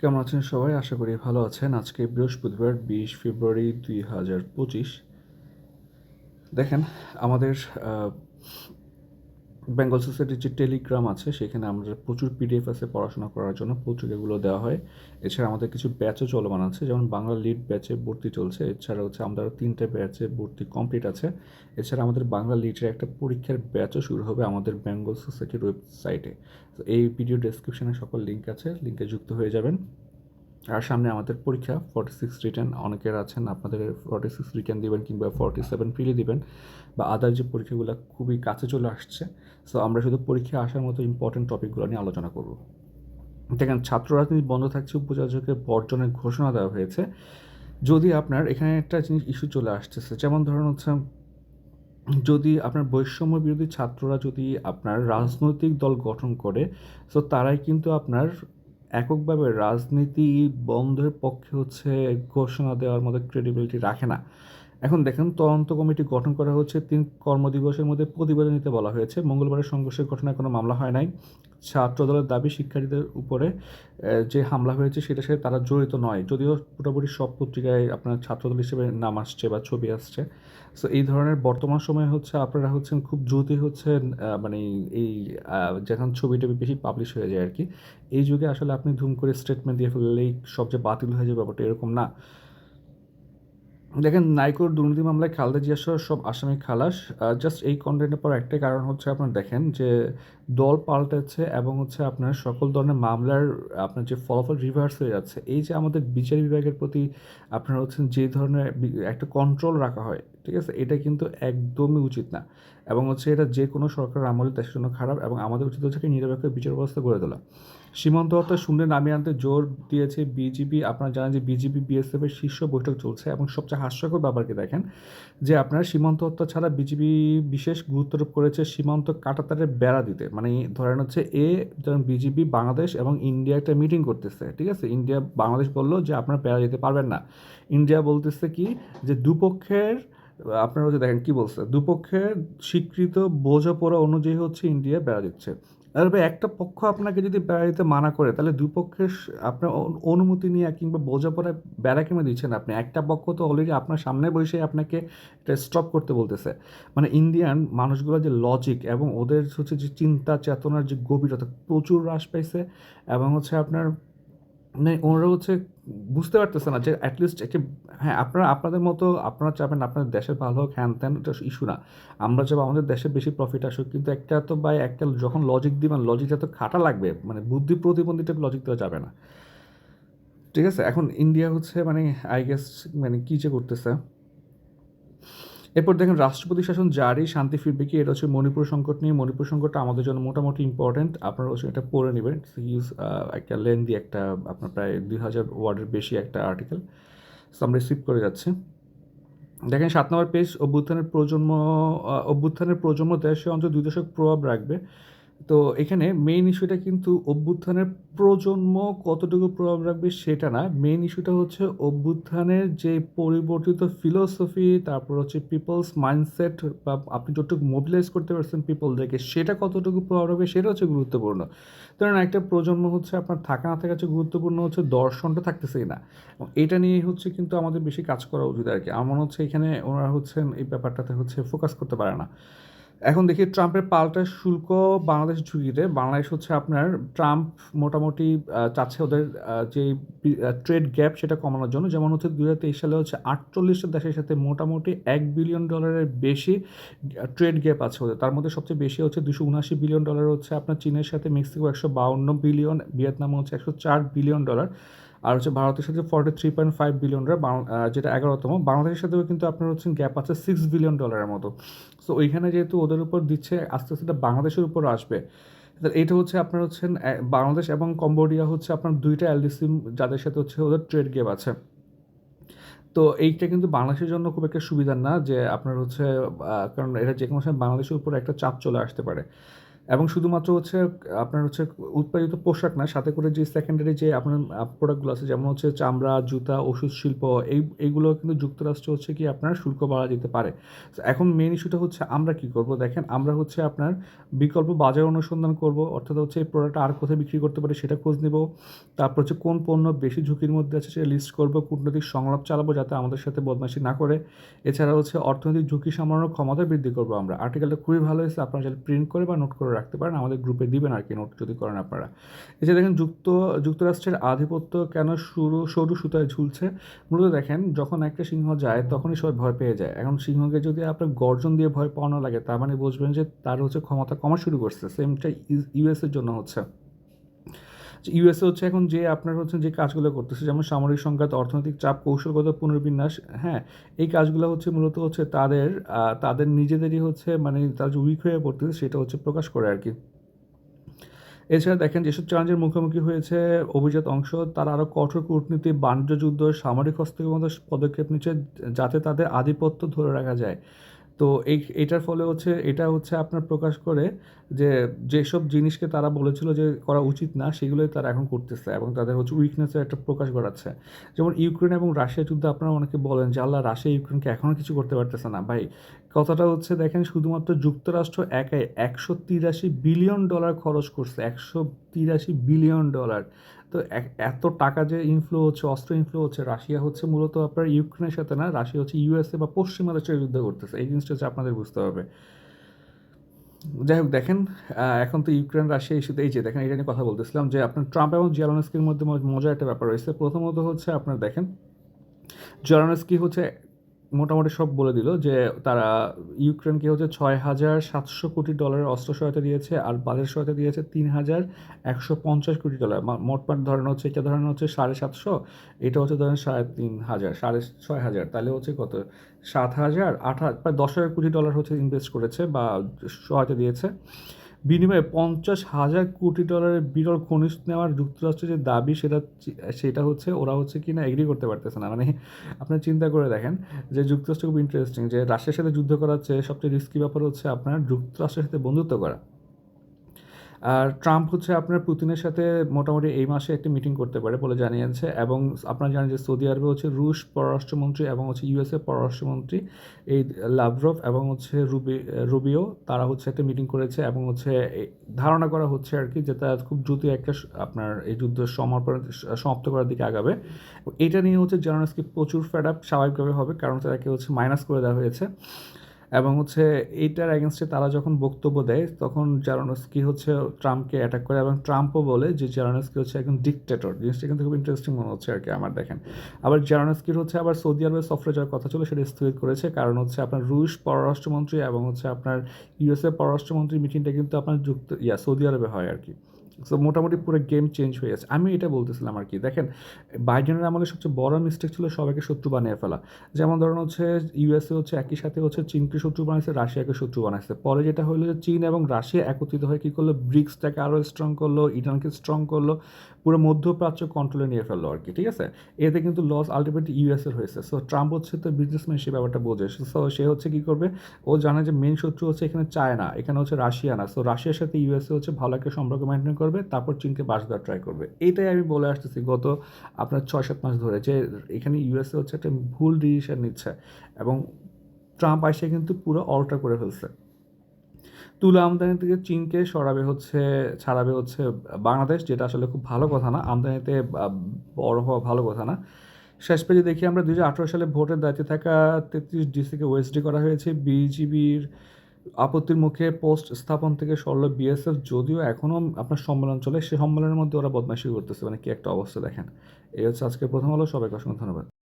কেমন আছেন সবাই? আশা করি ভালো আছেন। আজকে বৃহস্পতিবার, বিশ ফেব্রুয়ারি দুই হাজার পঁচিশ। দেখেন, আমাদের বেঙ্গল সোসাইটির যে টেলিগ্রাম আছে, সেখানে আমাদের প্রচুর পিডিএফ আছে পড়াশোনা করার জন্য প্রচুর এগুলো দেওয়া হয়। এছাড়া আমাদের কিছু ব্যাচও চলমান আছে, যেমন বাংলা লিড ব্যাচে ভর্তি চলছে, এছাড়া হচ্ছে আমাদের তিনটে ব্যাচে ভর্তি কমপ্লিট আছে। এছাড়া আমাদের বাংলা লিডের একটা পরীক্ষার ব্যাচও শুরু হবে আমাদের বেঙ্গল সোসাইটির ওয়েবসাইটে তো এই ভিডিও ডেসক্রিপশনে সকল লিঙ্ক আছে লিঙ্কে যুক্ত হয়ে যাবেন। আর সামনে আমাদের পরীক্ষা ফর্টি সিক্স রিটার্ন অনেকের আছেন, আপনাদের ফর্টি সিক্স রিটার্ন দিবেন কিংবা ফর্টি সেভেন প্রিলি দিবেন, বা আদার যে পরীক্ষাগুলো খুবই কাছে চলে আসছে সো আমরা শুধু পরীক্ষা আসার মতো ইম্পর্টেন্ট টপিকগুলো নিয়ে আলোচনা করব। দেখেন, ছাত্র রাজনীতি বন্ধ থাকছে, উপাচার্যকে বর্জনের ঘোষণা দেওয়া হয়েছে। যদি আপনার এখানে একটা জিনিস ইস্যু চলে আসতেছে, যেমন ধরুন হচ্ছে, যদি আপনার বৈষম্য বিরোধী ছাত্ররা যদি আপনার রাজনৈতিক দল গঠন করে তো তারাই কিন্তু আপনার এককভাবে রাজনীতি বন্ধের পক্ষে হচ্ছে ঘোষণা দেওয়ার মতো ক্রেডিবিলিটি রাখে না। এখন দেখেন, তদন্ত কমিটি গঠন করা হচ্ছে তিন কর্মদিবসের মধ্যে প্রতিবেদন নিতে বলা হয়েছে। মঙ্গলবারের সংঘর্ষের ঘটনায় কোনো মামলা হয় নাই। ছাত্র দলের দাবি, শিক্ষার্থীদের উপরে যে হামলা হয়েছে সেটার সাথে তারা জড়িত নয়। যদিও মোটামুটি সব পত্রিকায় আপনার ছাত্রদল হিসেবে নাম আসছে বা ছবি আসছে। সো এই ধরনের বর্তমান সময়ে হচ্ছে আপনারা হচ্ছেন খুব দ্রুতই হচ্ছেন মানে এই যখন ছবিটা বেশি পাবলিশ হয়ে যায় আর কি। এই যুগে আসলে আপনি ধুম করে স্টেটমেন্ট দিয়ে ফেললেই সবচেয়ে বাতিল হয়ে যাবে ব্যাপারটা এরকম না। দেখেন, নাইকোর দুর্নীতি মামলায় খালেদা জিয়া সহ সব আসামি খালাস। জাস্ট এই কন্টেন্টের পর একটাই কারণ হচ্ছে আপনার দেখেন যে দল পাল্টেছে এবং হচ্ছে আপনার সকল ধরনের মামলার, আপনার যে ফলাফল রিভার্স হয়ে যাচ্ছে, এই যে আমাদের বিচার বিভাগের প্রতি আপনার হচ্ছেন যে ধরনের একটা কন্ট্রোল রাখা হয়, ঠিক আছে? এটা কিন্তু একদমই উচিত না। এবং হচ্ছে এটা যে কোনো সরকার আমলে দেশের জন্য খারাপ এবং আমাদের উচিত হচ্ছে নিরপেক্ষ বিচার ব্যবস্থা গড়ে তোলা। সীমান্ত হত্যা শূন্যে নামিয়ে আনতে জোর দিয়েছে বিজিবি। আপনারা জানেন যে বিজিবি, বিএসএফ এর শীর্ষ বৈঠক চলছে এবং সবচেয়ে হাস্যকর ব্যাপারকে দেখেন যে আপনার সীমান্ত হত্যা ছাড়া বিজিবি বিশেষ গুরুত্বারোপ করেছে সীমান্ত কাটাতারের বেড়া দিতে। মানে ধরেন হচ্ছে এ যেমন বিজিবি, বাংলাদেশ এবং ইন্ডিয়া একটা মিটিং করতেছে, ঠিক আছে? ইন্ডিয়া, বাংলাদেশ বলল যে আপনারা বেড়া দিতে পারবেন না। ইন্ডিয়া বলতেছে কি যে দুপক্ষের, আপনারা হচ্ছে দেখেন কী বলছে? দুপক্ষের স্বীকৃত বোঝাপড়া অনুযায়ী হচ্ছে ইন্ডিয়া বেড়া দিচ্ছে। আর একটা পক্ষ আপনাকে যদি বেড়াইতে মানা করে, তাহলে দুই পক্ষের আপনার অনুমতি নিয়ে কিংবা বোঝাপড়ায় বেড়া কেমন দিচ্ছেন আপনি। একটা পক্ষ তো অলরেডি আপনার সামনে বসে আপনাকে এটা স্টপ করতে বলতেছে। মানে ইন্ডিয়ান মানুষগুলো যে লজিক এবং ওদের হচ্ছে যে চিন্তা চেতনার যে গভীরতা প্রচুর হ্রাস পাইছে এবং হচ্ছে আপনার মানে ওনারা হচ্ছে বুঝতে পারতেছে না যে অ্যাটলিস্ট একটি হ্যাঁ আপনারা, আপনাদের মতো আপনারা চাবেন আপনাদের দেশের ভালো হোক হ্যান ত্যান ইস্যু না। আমরা চাবো আমাদের দেশে বেশি প্রফিট আসুক, কিন্তু একটা তো বা একটা যখন লজিক দিবেন লজিকটা তো খাটা লাগবে মানে বুদ্ধি প্রতিবন্ধী টাইপ লজিক দেওয়া যাবে না। ঠিক আছে? এখন ইন্ডিয়া হচ্ছে মানে আই গেস মানে কী যে করতেছে? এরপর দেখেন, রাষ্ট্রপতি শাসন জারি, শান্তি ফিরবে কি? এটা হচ্ছে মণিপুর সংকট নিয়ে। মণিপুর সংকটটা আমাদের জন্য মোটামুটি ইম্পর্টেন্ট আপনারা হচ্ছে এটা পড়ে নেবেন। ইউজ একটা লেন্দি একটা, আপনার প্রায় দুই হাজার ওয়ার্ডের বেশি একটা আর্টিকেল সো আমরা রিসিভ করে যাচ্ছি। দেখেন, সাত নম্বর পেজ অভ্যুত্থানের প্রজন্ম অভ্যুত্থানের প্রজন্ম দেশে অন্তত দুই দশক প্রভাব রাখবে। তো এখানে মেইন ইস্যুটা কিন্তু অভ্যুত্থানের প্রজন্ম কতটুকু প্রভাব রাখবে সেটা না। মেইন ইস্যুটা হচ্ছে অভ্যুত্থানের যে পরিবর্তিত ফিলোসফি তারপর হচ্ছে পিপলস মাইন্ডসেট বা আপনি যতটুকু মোবিলাইজ করতে পারছেন পিপলদেরকে সেটা কতটুকু প্রভাব রাখবে সেটা হচ্ছে গুরুত্বপূর্ণ। কারণ একটা প্রজন্ম হচ্ছে আপনার থাকা না থাকা হচ্ছে গুরুত্বপূর্ণ হচ্ছে দর্শনটা থাকতেছেই না। এটা নিয়ে হচ্ছে কিন্তু আমাদের বেশি কাজ করা উচিত আর কি আমার হচ্ছে এখানে ওনারা হচ্ছেন এই ব্যাপারটাতে হচ্ছে ফোকাস করতে পারে না। এখন দেখি ট্রাম্পের পাল্টা শুল্ক বাংলাদেশ ঝুঁকিতে। বাংলাদেশ হচ্ছে আপনার, ট্রাম্প মোটামুটি চাচ্ছে ওদের যে ট্রেড গ্যাপ সেটা কমানোর জন্য। যেমন হচ্ছে দু হাজার তেইশ সালে হচ্ছে আটচল্লিশটা দেশের সাথে মোটামুটি এক বিলিয়ন ডলারের বেশি ট্রেড গ্যাপ আছে ওদের। তার মধ্যে সবচেয়ে বেশি হচ্ছে দুশো উনআশি বিলিয়ন ডলার হচ্ছে আপনার চীনের সাথে, মেক্সিকো একশো বাউন্ন বিলিয়ন, ভিয়েতনাম হচ্ছে একশো চার বিলিয়ন ডলার। আর হচ্ছে ভারতের সাথে forty three point five billion dollar যেটা এগারোতম, বাংলাদেশের সাথেও কিন্তু আপনার হচ্ছে গ্যাপ আছে সিক্স বিলিয়ন ডলারের মতো। সো ওইখানে যেহেতু ওদের উপর দিচ্ছে, আস্তে আস্তে বাংলাদেশের উপর আসবে। এইটা হচ্ছে আপনার হচ্ছেন বাংলাদেশ এবং কম্বোডিয়া হচ্ছে আপনার দুইটা এলডিসি যাদের সাথে হচ্ছে ওদের ট্রেড গ্যাপ আছে। তো এইটা কিন্তু বাংলাদেশের জন্য খুব একটা সুবিধার না যে আপনার হচ্ছে কারণ এটা যে কোনো সময় বাংলাদেশের উপর একটা চাপ চলে আসতে পারে। এবং শুধুমাত্র হচ্ছে, আপনার হচ্ছে উৎপাদিত পোশাক না, সাথে করে যে সেকেন্ডারি যে আপনার প্রোডাক্টগুলো আছে, যেমন হচ্ছে চামড়া, জুতা, ওষুধ, শিল্প, এই, এইগুলো কিন্তু যুক্তরাষ্ট্র হচ্ছে কি আপনার শুল্ক বাড়া যেতে পারে। এখন মেন ইস্যুটা হচ্ছে আমরা কি করব? দেখেন, আমরা হচ্ছে আপনার বিকল্প বাজার অনুসন্ধান করব, অর্থাৎ হচ্ছে এই প্রোডাক্ট আর কোথায় বিক্রি করতে পারে সেটা খোঁজ নেব। তারপর হচ্ছে কোন পণ্য বেশি ঝুঁকির মধ্যে আছে সেটা লিস্ট করব, কূটনৈতিক সংলাপ চালাবো যাতে আমাদের সাথে বদমাশি না করে। এছাড়া হচ্ছে অর্থনৈতিক ঝুঁকি সামলানোর ক্ষমতা বৃদ্ধি করব আমরা। আর্টিকেলটা খুবই ভালো হয়েছে, আপনারা প্রিন্ট করে বা নোট করে রাখতে পারেন, আমাদের গ্রুপে দিবেন আর কি নোট যদি করেন আপনারা। এছাড়া দেখেন যুক্ত, যুক্তরাষ্ট্রের আধিপত্য কেন শুরু সরু সুতায় ঝুলছে? মূলত দেখেন, যখন একটা সিংহ যায়, তখনই সবাই ভয় পেয়ে যায়। এখন সিংহকে যদি আপনার গর্জন দিয়ে ভয় পাওয়ানো লাগে, তার মানে বুঝবেন যে তার হচ্ছে ক্ষমতা কমা শুরু করছে। সেমটা ইউএসের জন্য হচ্ছে। ইউএসএ হচ্ছে এখন যে আপনার হচ্ছে যে কাজগুলো করতেছে, যেমন সামরিক সংঘাত অর্থনৈতিক চাপ, কৌশলগত পুনর্বিন্যাস হ্যাঁ এই কাজগুলো হচ্ছে মূলত হচ্ছে তাদের তাদের নিজেদেরই হচ্ছে মানে তারা যে উইক হয়ে পড়তেছে সেটা হচ্ছে প্রকাশ করে আর কি। এছাড়া দেখেন যেসব চ্যালেঞ্জের মুখোমুখি হয়েছে, অভিজাত অংশ, তারা আরও কঠোর কূটনীতি, বাণিজ্য যুদ্ধ, সামরিক হস্তক্ষেপের মতো পদক্ষেপ নিচ্ছে, যাতে তাদের আধিপত্য ধরে রাখা যায়। তো এই, এটার ফলে হচ্ছে, এটা হচ্ছে আপনার প্রকাশ করে যে, যেসব জিনিসকে তারা বলেছিল যে করা উচিত না, সেগুলোই তারা এখন করতেছে এবং তাদের হচ্ছে উইকনেসের একটা প্রকাশ ঘটাচ্ছে। যেমন ইউক্রেন এবং রাশিয়া যুদ্ধে আপনারা অনেকে বলেন যে, আল্লাহ, রাশিয়া, ইউক্রেনকে এখনও কিছু করতে পারতেছে না। ভাই কথাটা হচ্ছে, দেখেন, শুধুমাত্র যুক্তরাষ্ট্র একাই একশো তিরাশি বিলিয়ন ডলার খরচ করছে, একশো তিরাশি বিলিয়ন ডলার। তো এত টাকা যে ইনফ্লো হচ্ছে, অস্ত্র ইনফ্লো হচ্ছে, রাশিয়া হচ্ছে মূলত আপনার ইউক্রেনের সাথে না, রাশিয়া হচ্ছে ইউএসএ বা পশ্চিমা দেশের যুদ্ধ করতেছে। এই জিনিসটা হচ্ছে আপনাদের বুঝতে হবে। যাই হোক, দেখেন এখন তো ইউক্রেন, রাশিয়া ইস্যুতে এই যে, দেখেন, এটা নিয়ে কথা বলতেছিলাম যে আপনার ট্রাম্প এবং জিয়ালনস্কির মধ্যে মজার একটা ব্যাপার রয়েছে। প্রথমত হচ্ছে আপনার, দেখেন জিয়ালনস্কি হচ্ছে মোটামুটি সব বলে দিল যে তারা ইউক্রেনকে হচ্ছে ছয় হাজার সাতশো কোটি ডলারের অস্ত্র সহায়তা দিয়েছে আর বাজার সহায়তা দিয়েছে তিন হাজার একশো পঞ্চাশ কোটি ডলার। মোট মোটমাট ধরেন হচ্ছে, এটা ধরেন হচ্ছে সাড়ে সাতশো, এটা হচ্ছে ধরেন সাড়ে তিন হাজার, সাড়ে ছয় হাজার। তাহলে হচ্ছে কত? সাত হাজার আট হাজার, প্রায় দশ হাজার কোটি ডলার হচ্ছে ইনভেস্ট করেছে বা সহায়তা দিয়েছে। বিনিময়ে পঞ্চাশ হাজার কোটি ডলারের বিরল খনিজ নেওয়ার যুক্তরাষ্ট্রের যে দাবি, সেটা সেটা হচ্ছে ওরা হচ্ছে কি না এগ্রি করতে পারতেছে না। মানে আপনার চিন্তা করে দেখেন যে যুক্তরাষ্ট্র খুব ইন্টারেস্টিং যে রাশিয়ার সাথে যুদ্ধ করার চেয়ে সবচেয়ে রিস্কি ব্যাপার হচ্ছে আপনার যুক্তরাষ্ট্রের সাথে বন্ধুত্ব করা। আর ট্রাম্প হচ্ছে আপনার পুতিনের সাথে মোটামুটি এই মাসে একটি মিটিং করতে পারে বলে জানিয়েছে এবং আপনারা জানেন যে সৌদি আরবে হচ্ছে রুশ পররাষ্ট্রমন্ত্রী এবং হচ্ছে ইউএসএ পররাষ্ট্রমন্ত্রী এই লাভরভ এবং হচ্ছে রুবি, রুবিও, তারা হচ্ছে একটা মিটিং করেছে এবং হচ্ছে ধারণা করা হচ্ছে আর কি যে তারা খুব দ্রুত একটা আপনার এই যুদ্ধ সমর্পণ সমাপ্ত করার দিকে আগাবে। এটা নিয়ে হচ্ছে জার্নালিস্টকে প্রচুর ফ্যাড আপ স্বাভাবিকভাবে হবে কারণ তাদেরকে হচ্ছে মাইনাস করে দেওয়া হয়েছে। এবং হচ্ছে এইটার অ্যাগেনস্টে তারা যখন বক্তব্য দেয়, তখন জারানস্কি হচ্ছে ট্রাম্পকে অ্যাটাক করে এবং ট্রাম্পও বলে যে জারানস্কি হচ্ছে একজন ডিকটেটর জিনিসটা কিন্তু খুব ইন্টারেস্টিং মনে হচ্ছে আর কি আমার দেখেন। আবার জারানস্কির হচ্ছে আবার সৌদি আরবের সফরে যাওয়ার কথা ছিল সেটা স্থগিত করেছে, কারণ হচ্ছে আপনার রুশ পররাষ্ট্রমন্ত্রী এবং হচ্ছে আপনার ইউএসএ পররাষ্ট্রমন্ত্রী মিটিংটা কিন্তু আপনার যুক্ত, ইয়া সৌদি আরবে হয় আর কি সো মোটামুটি পুরো গেম চেঞ্জ হয়ে যাচ্ছে আমি এটা বলতেছিলাম আর কি, দেখেন বাইডেনের আমলে সবচেয়ে বড় মিস্টেক ছিল সবাইকে শত্রু বানিয়ে ফেলা। যেমন ধরুন হচ্ছে ইউএসএ হচ্ছে একই সাথে হচ্ছে চীনকে শত্রু বানাইছে রাশিয়াকে শত্রু বানাইছে পরে যেটা হলো যে চীন এবং রাশিয়া একত্রিত হয়ে কী করল, ব্রিক্সটাকে আরও স্ট্রং করল, ইরানকে স্ট্রং করল, পুরো মধ্যপ্রাচ্য কন্ট্রোলে নিয়ে ফেলল আর কি, ঠিক আছে? এতে কিন্তু লস আলটিমেটলি ইউএসএর হয়েছে। সো ট্রাম্প হচ্ছে তো বিজনেসম্যান সে ব্যাপারটা বোঝে। সো সে হচ্ছে কী করবে, ও জানে যে মেন শত্রু হচ্ছে এখানে চায়না এখানে হচ্ছে রাশিয়া না। সো রাশিয়ার সাথে ইউএসএ হচ্ছে ভালো একটা সম্পর্ক মেনটেন করবে। তারপর চীনকে বাস দেওয়ার ট্রাই করবে। এটাই আমি বলে আসতেছি গত, আপনার ছয় সাত মাস ধরে যে এখানে ইউএসএ হচ্ছে একটা ভুল ডিসিশন নিচ্ছে এবং ট্রাম্প আসে কিন্তু পুরো অল্টার করে ফেলছে। তুলা আমদানি থেকে চীনকে সরাবে হচ্ছে, ছাড়াবে হচ্ছে বাংলাদেশ, যেটা আসলে খুব ভালো কথা না, আমদানিতে বড় হওয়া ভালো কথা না। শেষ পেজে দেখি আমরা দুই হাজার আঠেরো সালে ভোটের দায়িত্বে থাকা তেত্রিশ ডিসিকে ওয়েস্টডি করা হয়েছে, বিজিবির আপত্তির মুখে পোস্ট স্থাপন থেকে সরল বিএসএফ, যদিও এখনও আপনার সম্মেলন চলে, সে সম্মেলনের মধ্যে ওরা বদমাইশি করতেছে। মানে কি একটা অবস্থা দেখেন। এই হচ্ছে আজকে প্রথম আলো। সবাইকে অসংখ্য ধন্যবাদ।